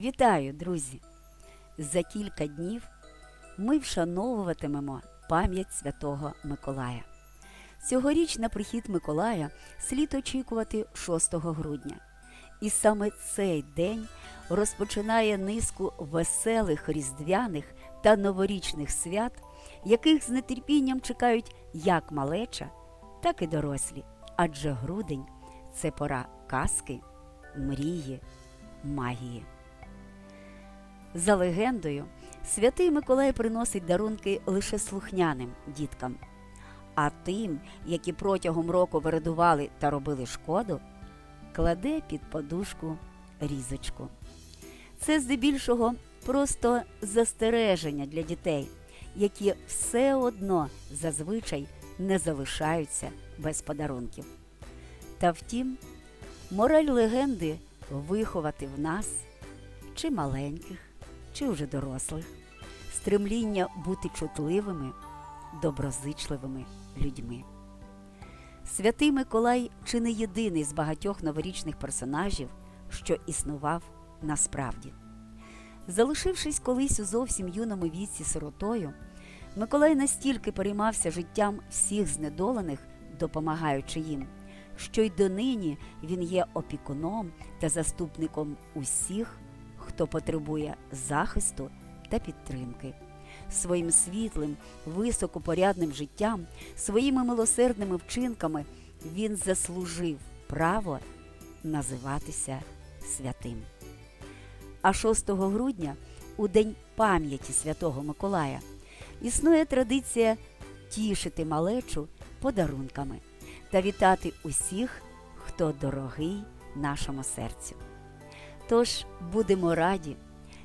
Вітаю, друзі! За кілька днів ми вшановуватимемо пам'ять святого Миколая. Цьогоріч на прихід Миколая слід очікувати 6 грудня. І саме цей день розпочинає низку веселих різдвяних та новорічних свят, яких з нетерпінням чекають як малеча, так і дорослі. Адже грудень це пора казки, мрії, магії. За легендою, святий Миколай приносить дарунки лише слухняним діткам, а тим, які протягом року вирадували та робили шкоду, кладе під подушку різочку. Це здебільшого просто застереження для дітей, які все одно зазвичай не залишаються без подарунків. Та втім, мораль легенди виховати в нас чи маленьких, чи вже дорослих, стремління бути чутливими, доброзичливими людьми. Святий Миколай чи не єдиний з багатьох новорічних персонажів, що існував насправді. Залишившись колись у зовсім юному віці сиротою, Миколай настільки переймався життям всіх знедолених, допомагаючи їм, що й донині він є опікуном та заступником усіх, хто потребує захисту та підтримки. Своїм світлим, високопорядним життям, своїми милосердними вчинками він заслужив право називатися святим. А 6 грудня, у День пам'яті Святого Миколая, існує традиція тішити малечу подарунками та вітати усіх, хто дорогий нашому серцю. Тож будемо раді,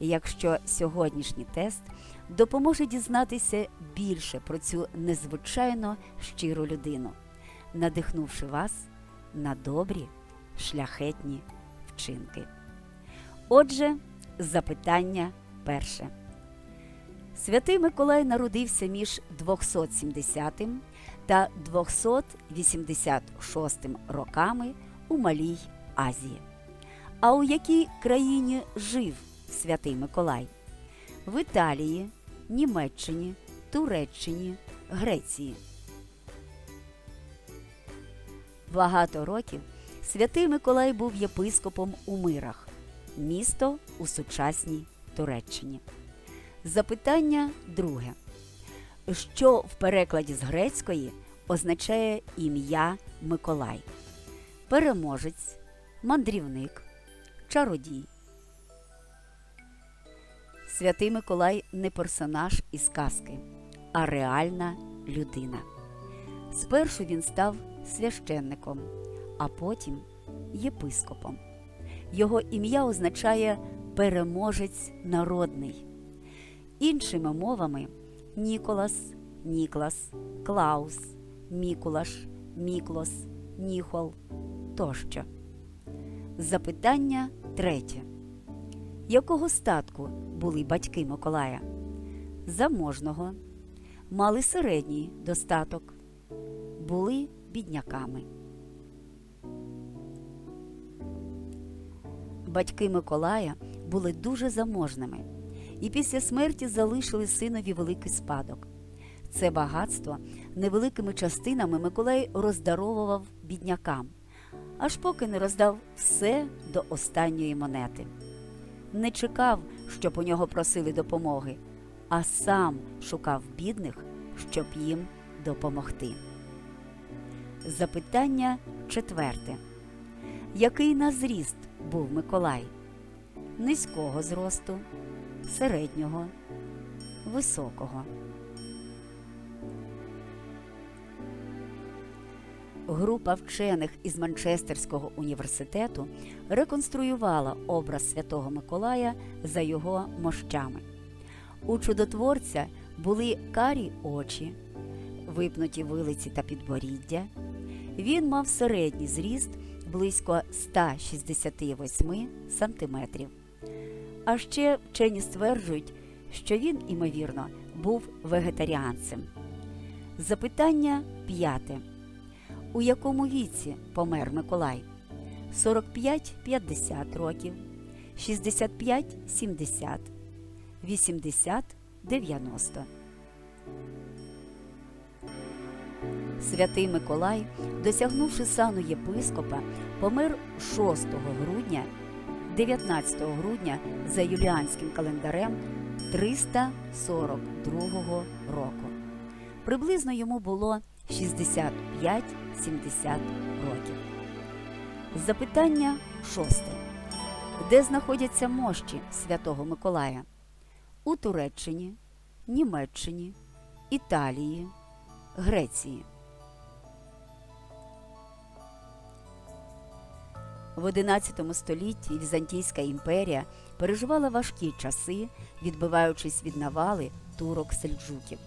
якщо сьогоднішній тест допоможе дізнатися більше про цю незвичайно щиру людину, надихнувши вас на добрі, шляхетні вчинки. Отже, запитання перше. Святий Миколай народився між 270 та 286 роками у Малій Азії. А у якій країні жив святий Миколай? В Італії, Німеччині, Туреччині, Греції. Багато років святий Миколай був єпископом у Мирах, місто у сучасній Туреччині. Запитання друге. Що в перекладі з грецької означає ім'я Миколай? Переможець, мандрівник, чародій. Святий Миколай не персонаж із казки, а реальна людина. Спершу він став священником, а потім єпископом. Його ім'я означає переможець народний. Іншими мовами Ніколас, Ніклас, Клаус, Мікулаш, Міклос, Ніхол тощо. Запитання третє. Якого статку були батьки Миколая? Заможного, мали середній достаток, були бідняками. Батьки Миколая були дуже заможними і після смерті залишили синові великий спадок. Це багатство невеликими частинами Миколай роздаровував біднякам, аж поки не роздав все до останньої монети. Не чекав, щоб у нього просили допомоги, а сам шукав бідних, щоб їм допомогти. Запитання четверте. Який на зріст був Миколай? Низького зросту, середнього, високого. Група вчених із Манчестерського університету реконструювала образ Святого Миколая за його мощами. У чудотворця були карі очі, випнуті вилиці та підборіддя. Він мав середній зріст близько 168 сантиметрів. А ще вчені стверджують, що він, імовірно, був вегетаріанцем. Запитання п'яте. У якому віці помер Миколай? 45-50 років, 65 70 80 90. Святий Миколай, досягнувши сану єпископа, помер 6 грудня 19 грудня за юліанським календарем 342 року. Приблизно йому було 65-70 років. Запитання шосте. Де знаходяться мощі Святого Миколая? У Туреччині, Німеччині, Італії, Греції. В XI столітті Візантійська імперія переживала важкі часи, відбиваючись від навали турок сельджуків.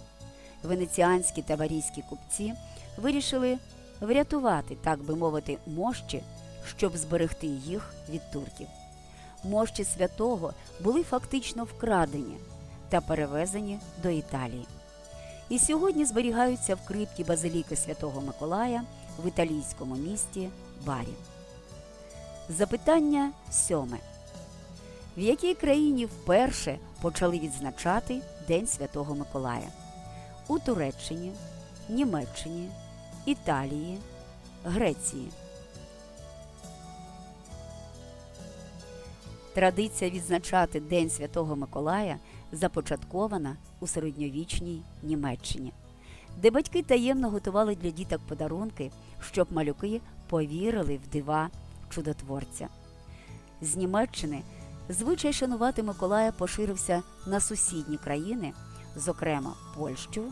Венеціанські та варійські купці вирішили врятувати, так би мовити, мощі, щоб зберегти їх від турків. Мощі святого були фактично вкрадені та перевезені до Італії. І сьогодні зберігаються в крипті базиліки Святого Миколая в італійському місті Барі. Запитання сьоме. В якій країні вперше почали відзначати День Святого Миколая? У Туреччині, Німеччині, Італії, Греції. Традиція відзначати День Святого Миколая започаткована у середньовічній Німеччині, де батьки таємно готували для діток подарунки, щоб малюки повірили в дива чудотворця. З Німеччини звичай шанувати Миколая поширився на сусідні країни, зокрема Польщу,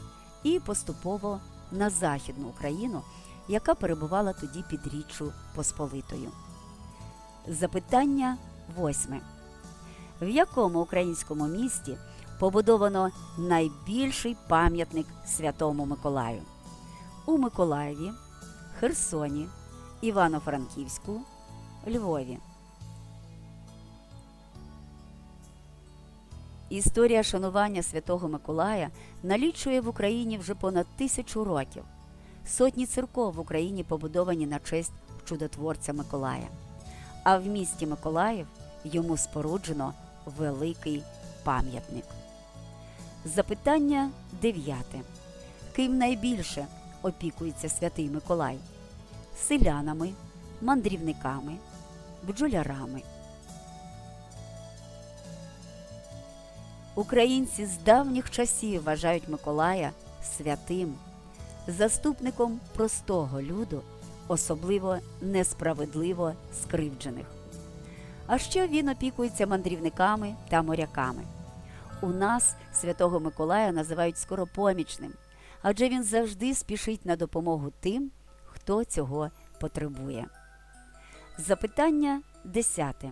і поступово на Західну Україну, яка перебувала тоді під Річчю Посполитою. Запитання восьме. В якому українському місті побудовано найбільший пам'ятник Святому Миколаю? У Миколаєві, Херсоні, Івано-Франківську, Львові. Історія шанування Святого Миколая налічує в Україні вже понад тисячу років. Сотні церков в Україні побудовані на честь чудотворця Миколая. А в місті Миколаїв йому споруджено великий пам'ятник. Запитання дев'яте. Ким найбільше опікується святий Миколай? Селянами, мандрівниками, бджолярами. Українці з давніх часів вважають Миколая святим, заступником простого люду, особливо несправедливо скривджених. А ще він опікується мандрівниками та моряками. У нас святого Миколая називають скоропомічним, адже він завжди спішить на допомогу тим, хто цього потребує. Запитання десяте.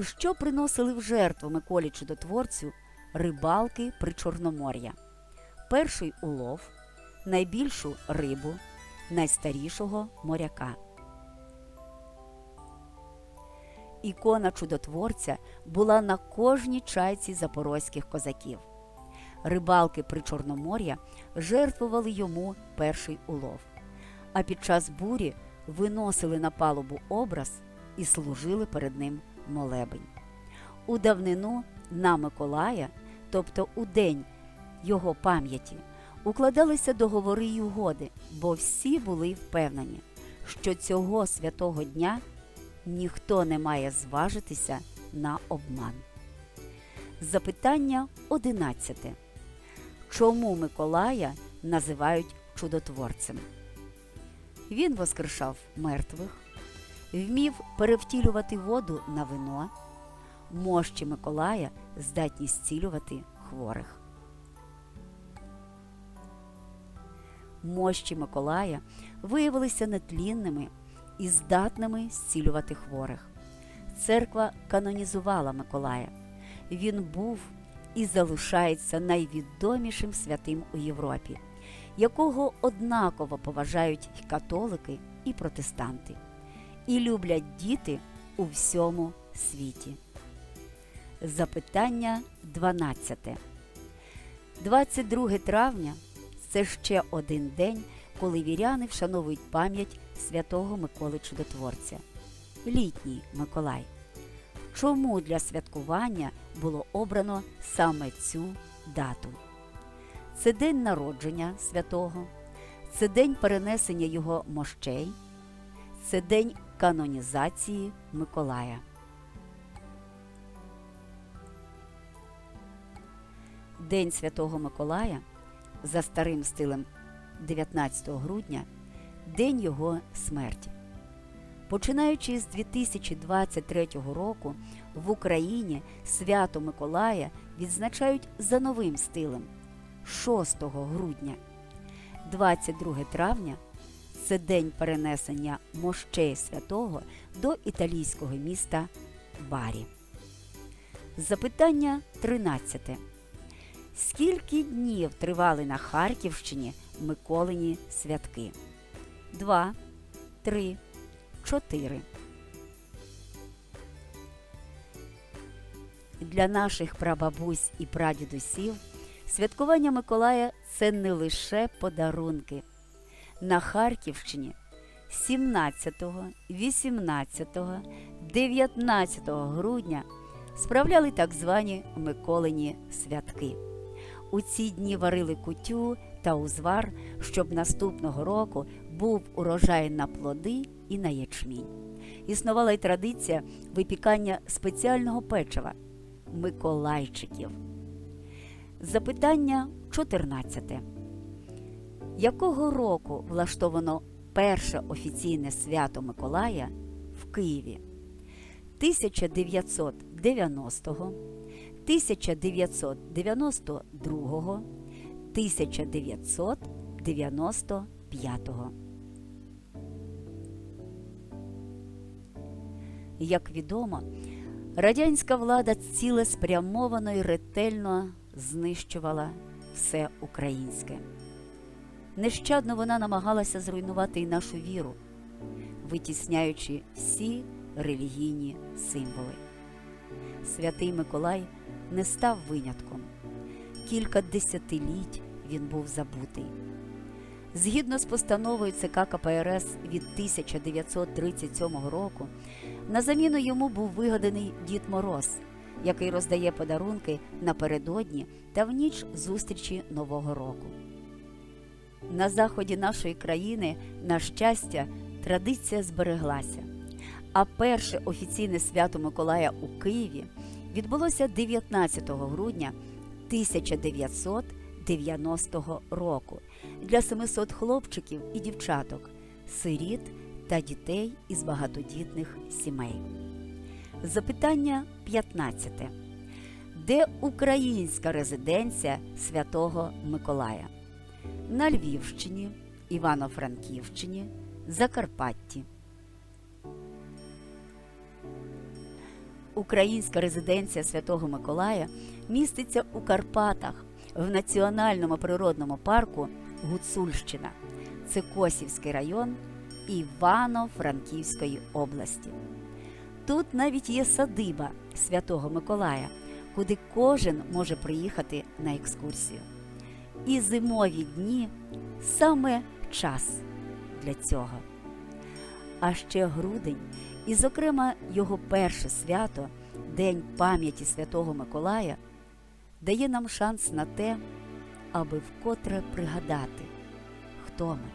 Що приносили в жертву Миколі Чудотворцю рибалки при Чорномор'я? Перший улов, найбільшу рибу, найстарішого моряка. Ікона чудотворця була на кожній чайці запорозьких козаків. Рибалки при Чорномор'я жертвували йому перший улов, а під час бурі виносили на палубу образ і служили перед ним молебень. У давнину на Миколая, тобто у день його пам'яті, укладалися договори й угоди, бо всі були впевнені, що цього святого дня ніхто не має зважитися на обман. Запитання одинадцяте. Чому Миколая називають чудотворцем? Він воскрешав мертвих, вмів перевтілювати воду на вино, мощі Миколая здатні зцілювати хворих. Мощі Миколая виявилися нетлінними і здатними зцілювати хворих. Церква канонізувала Миколая. Він був і залишається найвідомішим святим у Європі, якого однаково поважають і католики, і протестанти, і люблять діти у всьому світі. Запитання 12. 22 травня це ще один день, коли віряни вшановують пам'ять святого Миколи Чудотворця. Літній Миколай. чому для святкування було обрано саме цю дату. Це день народження святого, це день перенесення його мощей, це день канонізації Миколая. День Святого Миколая за старим стилем 19 грудня день його смерті. Починаючи з 2023 року в Україні свято Миколая відзначають за новим стилем 6 грудня. 22 травня це день перенесення мощей святого до італійського міста Барі. Запитання 13. Скільки днів тривали на Харківщині Миколині святки? 2, 3, 4. Для наших прабабусь і прадідусів святкування Миколая це не лише подарунки. На Харківщині 17, 18, 19 грудня справляли так звані Миколині святки. У ці дні варили кутю та узвар, щоб наступного року був урожай на плоди і на ячмінь. Існувала й традиція випікання спеціального печива Миколайчиків. Запитання 14. Якого року влаштовано перше офіційне свято Миколая в Києві? 1990, 1992, 1995. Як відомо, радянська влада цілеспрямовано і ретельно знищувала все українське. Нещадно вона намагалася зруйнувати й нашу віру, витісняючи всі релігійні символи. Святий Миколай не став винятком. Кілька десятиліть він був забутий. Згідно з постановою ЦК КПРС від 1937 року, на заміну йому був вигаданий Дід Мороз, який роздає подарунки напередодні та в ніч зустрічі Нового року. На заході нашої країни, на щастя, традиція збереглася. А перше офіційне свято Миколая у Києві відбулося 19 грудня 1990 року для 700 хлопчиків і дівчаток, сиріт та дітей із багатодітних сімей. Запитання 15. Де українська резиденція святого Миколая? На Львівщині, Івано-Франківщині, Закарпатті. Українська резиденція Святого Миколая міститься у Карпатах в національному природному парку Гуцульщина. Це Косівський район Івано-Франківської області. Тут навіть є садиба Святого Миколая, куди кожен може приїхати на екскурсію. І зимові дні саме час для цього. А ще грудень, і, зокрема, його перше свято, День пам'яті Святого Миколая, дає нам шанс на те, аби вкотре пригадати, хто ми,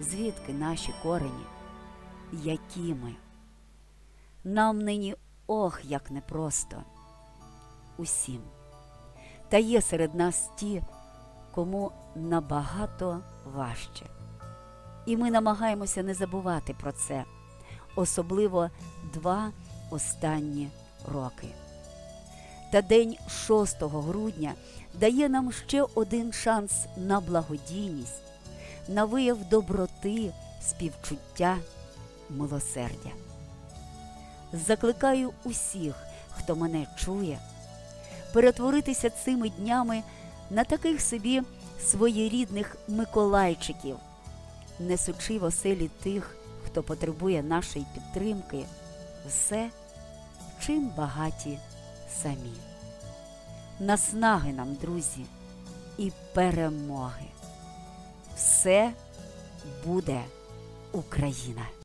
звідки наші корені, які ми. Нам нині ох, як непросто усім. Та є серед нас ті, кому набагато важче. І ми намагаємося не забувати про це, особливо два останні роки. Та день 6 грудня дає нам ще один шанс на благодійність, на вияв доброти, співчуття, милосердя. Закликаю усіх, хто мене чує, перетворитися цими днями на таких собі своєрідних миколайчиків, несучи в оселі тих, хто потребує нашої підтримки, все, чим багаті самі. Наснаги нам, друзі, і перемоги. Все буде Україна!